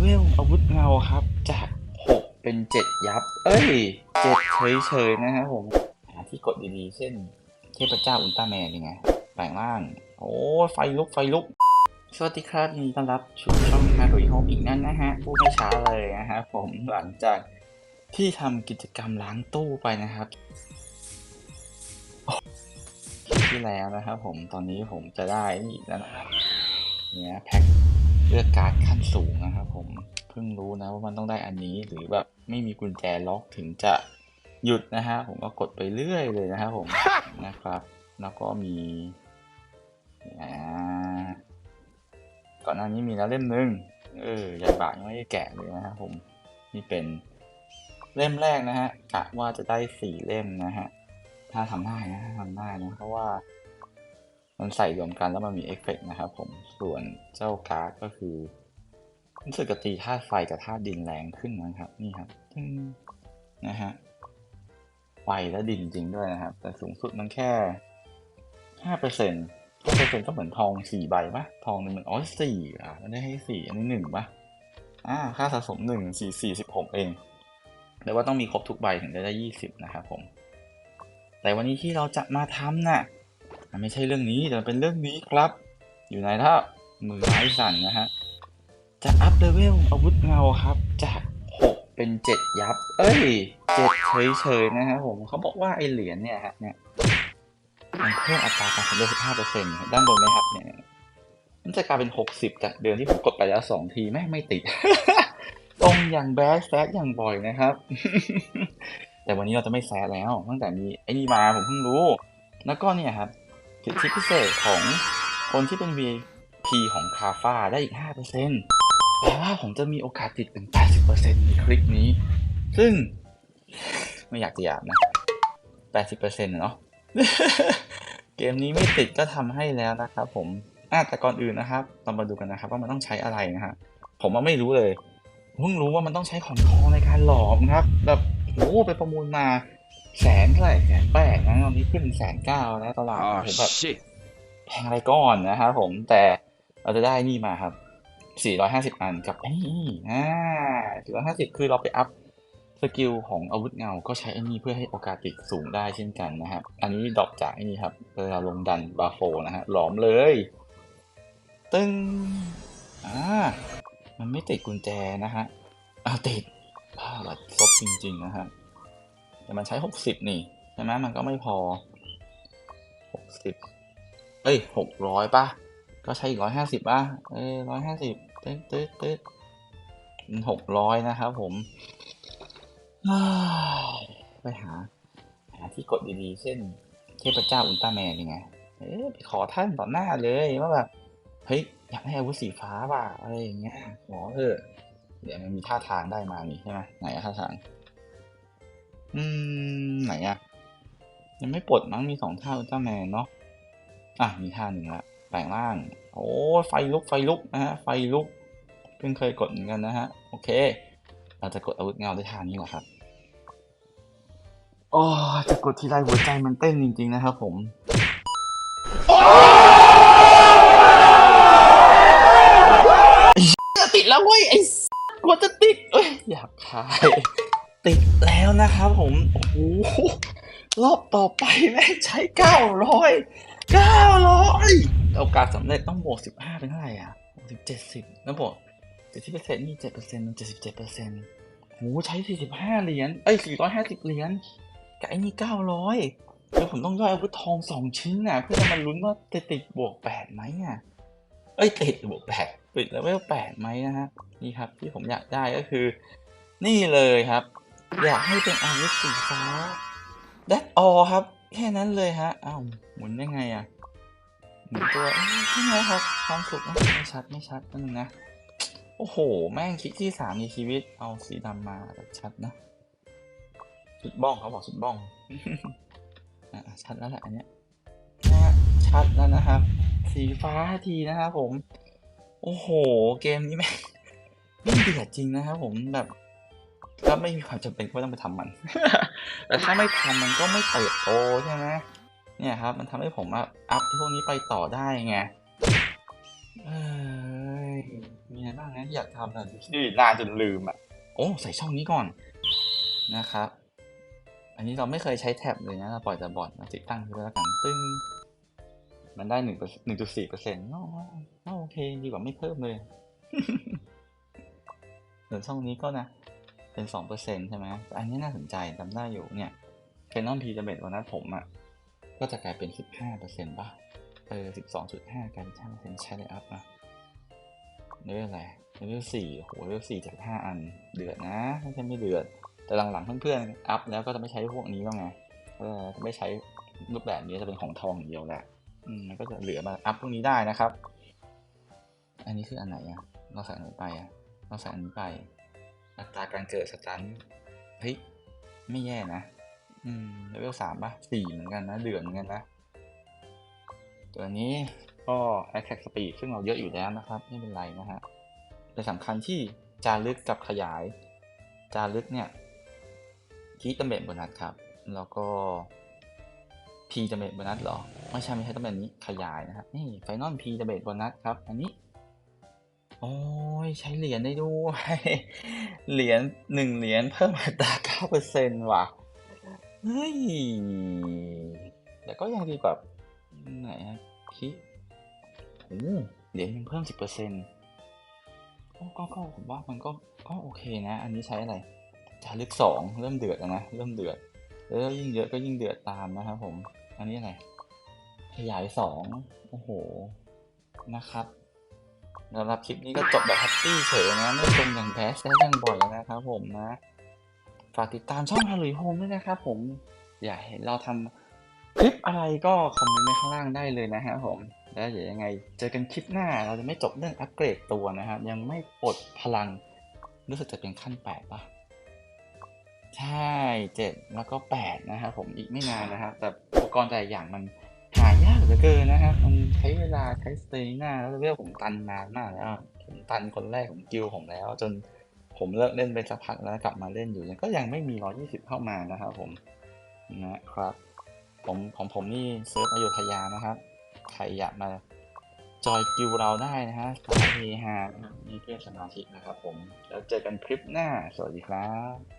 เวลอาวุธเงาครับ จาก 6 เป็น 7 ยับ เอ้ย 7 เฉยๆนะครับผมหาที่กดดีๆ เช่น เทพเจ้าอุลตร้าแมนยังไงแปลงร่าง โอ้ไฟลุกไฟลุกสวัสดีครับยินดีต้อนรับสู่ช่องฮารุยโฮมอีกนั่นนะฮะพูดไม่ช้าเลยนะฮะผมหลังจากที่ทำกิจกรรมล้างตู้ไปนะครับที่แล้วนะครับผมตอนนี้ผมจะได้นี่อีกแล้วนะครับเนี่ยแพ็ค เลือกการ์ดขั้นสูงนะครับผมเพิ่งรู้นะว่ามันต้องได้อันนี้หรือแบบไม่มีกุญแจล็อกถึงจะหยุดนะฮะผมก็กดไปเรื่อยเลยนะครับผมนะครับ แล้วก็มีอ่าก่อนหน้านี้มีแล้วเล่มหนึ่งเออยายบากยังไม่ได้แกะเลยนะครับผมนี่เป็นเล่มแรกนะฮะกะว่าจะได้สี่เล่มนะฮะถ้าทำได้นะทำได้นะเพราะว่า มันใส่รวมกันแล้วมันมีเอฟเฟกต์นะครับผมส่วนเจ้าการ์ดก็คือรู้สึกจะตีธาตุไฟกับธาตุดินแรงขึ้นนะครับนี่ครับตึ้งนะฮะไฟและดินจริงด้วยนะครับ แต่สูงสุดมันแค่ห้าเปอร์เซ็นต์ห้าเปอร์เซ็นต์ก็เหมือนทองสี่ใบปะทองนึงมันอ๋อสี่อะมันได้ให้สี่อันนี้หนึ่งปะอ่าค่าสะสมหนึ่งสี่สี่สิบหกเองแต่ว่าต้องมีครบทุกใบถึงจะได้ยี่สิบนะครับผม แต่วันนี้ที่เราจะมาทำน่ะ มันไม่ใช่เรื่องนี้แต่เป็นเรื่องนี้ครับ อยู่ในท่ามือไม้สั่นนะฮะ จะอัพเลเวลอาวุธเงาครับ จาก 6 เป็น 7 ยับ เอ้ย 7 เฉยๆนะครับผมเขาบอกว่าไอเหรียญเนี่ยฮะเนี่ยมันเพิ่มอัตราการสำเร็จ15%ด้านบนไหมครับเนี่ยมันจะกลายเป็น 60 จากเดือนที่ผมกดไปแล้ว 2 ทีแม่งไม่ติด ตรงอย่างแบดแซดอย่างบ่อยนะครับ แต่วันนี้เราจะไม่แซดแล้ว ตั้งแต่มีไอ้นี่มาผมเพิ่งรู้ แล้วก็เนี่ยครับ สิทธิพิเศษของคนที่เป็น VIP ของคาฟาได้อีก 5%แปลว่าผมจะมีโอกาสติดถึง 80%ในคลิปนี้ ซึ่งไม่อยากจะหยาบนะ 80%เนาะเกมนี้ไม่ติดก็ทำให้แล้วนะครับผมอะแต่ก่อนอื่นนะครับเรามาดูกันนะครับ ว่ามันต้องใช้อะไรนะฮะ ผมไม่รู้เลย เพิ่งรู้ว่ามันต้องใช้ของทองในการหลอมครับ แบบโหไปประมูลมาแสนเท่าไหร่แสนแปดนะ นนี้ขึ้นเป็นแสนเก้าแล้วตลาด Oh ผมแบบ shit. แพงอะไรก่อนนะครับผมแต่เราจะได้นี่มาครับ 450 อันกับไอ้นี่อ่า450 คือเราไปอัพสกิลของอาวุธเงา ก็ใช้ไอ้นี่เพื่อให้โอกาสติดสูงได้เช่นกันนะครับ อันนี้ดรอปจากไอ้นี่ครับเวลาลงดันบาโฟนะฮะ หลอมเลย ตึ้งอ่า มันไม่ติดกุญแจนะฮะอ่าติดบ้าบัดซบจริง ๆ นะฮะ แต่มันใช้ 60 นี่ใช่ไหมมันก็ไม่พอ60เอ้ย600ป่ะ ก็ใช้อีก150ป่ะ เอ้ย150ตึ๊ดตึ๊ดตึ๊ดหกร้อยนะครับผม ไปหา หาที่กดดีๆ เช่น เทพเจ้าอุลตร้าแมนยังไง เอ๊ะไปขอท่านต่อหน้าเลยว่าแบบ เฮ้ย อยากได้อาวุธสีฟ้าว่ะอะไรอย่างเงี้ยขอเถอะ เดี๋ยวมันมีท่าทางได้มานี่ใช่ไหมไหนอะท่าทาง อืม ไหนอะ ยังไม่ปลดมั้งมีสองท่าอุลตร้าแมนเนาะอะมีท่าหนึ่งละแปลงร่าง โอ้ไฟลุกไฟลุกนะฮะไฟลุกเพิ่งเคยกดเหมือนกันนะฮะโอเค เราจะกดอาวุธเงาด้วยท่านี้แหละครับโอ้จะกดทีไรหัวใจมันเต้นจริง ๆ นะครับผมจะติดแล้วเว้ยไอ้สกลัวจะติดเอ้ยอยากขาย ติดแล้วนะครับผม โอ้โห รอบต่อไปแม่ใช้เก้าร้อยเก้าร้อยโอกาสสำเร็จต้องบวกสิบห้าเป็นเท่าไหร่อะบวกสิบเจ็ดสิบแล้วบวกเจ็ดสิบเปอร์เซ็นต์นี่เจ็ดเปอร์เซ็นต์เจ็ดสิบเจ็ดเปอร์เซ็นต์โหใช้สี่สิบห้าเหรียญเอ้ยสี่ร้อยห้าสิบเหรียญกับไอ้นี่เก้าร้อยแล้วผมต้องย่อยอาวุธทองสองชิ้นน่ะ เพื่อจะมาลุ้นว่าจะติดบวกแปดไหมอะเอ้ยติดบวกแปดติดเลเวลแปดไหมนะฮะนี่ครับที่ผมอยากได้ก็คือ นี่เลยครับ อยากให้เป็นอาวุธสีฟ้า That all ครับ แค่นั้นเลยฮะอ้าวหมุนได้ไงอะหมุนตัวเอ้ยใช่ไหมครับความสุขไม่ชัดไม่ชัดนั่นนะ โอ้โห แม่งคลิกที่สามในชีวิต เอาสีดำมาแบบชัดนะ สุดบ้องเขาบอกสุดบ้องอะชัดแล้วแหละอันเนี้ยนะชัดแล้วนะครับ สีฟ้าทีนะครับผม โอ้โห เกมนี้แม่งเดือดจริงนะครับผมแบบ ก็ไม่มีความจำเป็นว่าต้องไปทำมัน แต่ถ้าไม่ทำมันก็ไม่เติบโตใช่ไหมเนี่ยครับ มันทำให้ผมอะอัพพวกนี้ไปต่อได้ไงเอ้ยมีมีอะไรบ้างนะที่อยากทำนะดูนานจนลืมอะ โอ้ ใส่ช่องนี้ก่อนนะครับ อันนี้เราไม่เคยใช้แท็บเลยนะเราปล่อยแต่บอทมาติดตั้งที่แล้วกันตึ้งมันได้หนึ่งหนึ่งจุดสี่เปอร์เซ็นต์โอเค ดีกว่าไม่เพิ่มเลยส่วนช่องนี้ก็นะ เป็นสองเปอร์เซ็นใช่ไหมแต่อันนี้น่าสนใจจำได้อยู่เนี่ยเคนนอนพีจะเบ็ดวันนั้นผมอะ ก็จะกลายเป็นสิบห้าเปอร์เซ็นต์ป่ะ เออสิบสองจุดห้ากลายเป็นห้าเปอร์เซ็นต์ใช้เลยอัพนะเลเวลอะไรเลเวลสี่โหเลเวลสี่จากห้าอัน เดือดนะไม่ใช่ไม่เดือด แต่หลังๆเพื่อนๆ อัพแล้วก็จะไม่ใช้พวกนี้แล้วไงก็จะไม่ใช้รูปแบบนี้จะเป็นของทองอย่างเดียวแหละ อืมมันก็จะเหลือมาอัพพวกนี้ได้นะครับ อันนี้คืออันไหนอะเราใส่อันไหนไปอะเราใส่อันนี้ไป อัตราการเกิดสตันเฮ้ยไม่แย่นะ อืมเลเวลสามป่ะสี่เหมือนกันนะ เดือนเหมือนกันนะ ตัวนี้ก็ attack speed ซึ่งเราเยอะอยู่แล้วนะครับ ไม่เป็นไรนะฮะแต่สำคัญที่จารึกกับขยาย จารึกเนี่ยคีตเมตโบนัสครับ แล้วก็ P จะเมตโบนัสเหรอ ไม่ใช่ไม่ใช่ต้องเป็นอันนี้ขยายนะครับนี่ไฟนอล P จะเมตโบนัสครับ อันนี้ โอ้ยใช้เหรียญได้ด้วย เหรียญหนึ่งเหรียญเพิ่มอัตราเก้าเปอร์เซ็นต์ว่ะ เฮ้ย แต่ก็ยังดีกว่า ไหนฮะคิโอ้เหรียญยังเพิ่มสิบเปอร์เซ็นต์ก็ก็ผมว่ามันก็ก็โอเคนะ อันนี้ใช้อะไรจารึกสองเริ่มเดือดแล้วนะ เริ่มเดือด แล้วยิ่งเยอะก็ยิ่งเดือดตามนะครับผม อันนี้อะไร ขยายสองโอ้โหนะครับ สำหรับคลิปนี้ก็จบแบบแฮปปี้เฉยนะไม่ตรงอย่างแบสและยังบ่อยนะครับผมนะ ฝากติดตามช่องฮารุยโฮมด้วยนะครับผมอยากเห็นเราทำคลิปอะไรก็คอมเมนต์ไว้ข้างล่างได้เลยนะฮะผมแล้วเดี๋ยวยังไง เจอกันคลิปหน้าเราจะไม่จบเรื่องอัปเกรดตัวนะครับยังไม่ปลดพลังรู้สึกจะเป็นขั้นแปดป่ะใช่เจ็ดแล้วก็แปดนะครับผมอีกไม่นานนะครับแต่อุปกรณ์แต่ละอย่างมัน หายากเหลือเกินนะครับมันใช้เวลาใช้สเตมินาแล้วเรื่องผมตันนานมากแล้วผมตันคนแรกของกิลผมแล้ว จนผมเลิกเล่นไปสักพักแล้วกลับมาเล่นอยู่ยังก็ยังไม่มี 120 เข้ามานะครับผมนะครับ ผมของผมนี่เซิร์ฟอยุธยานะครับ ใครอยากมาจอยกิลด์เราได้นะฮะสายเฮฮานะครับมีเพื่อนสมาชิกนะครับผม แล้วเจอกันคลิปหน้า สวัสดีครับ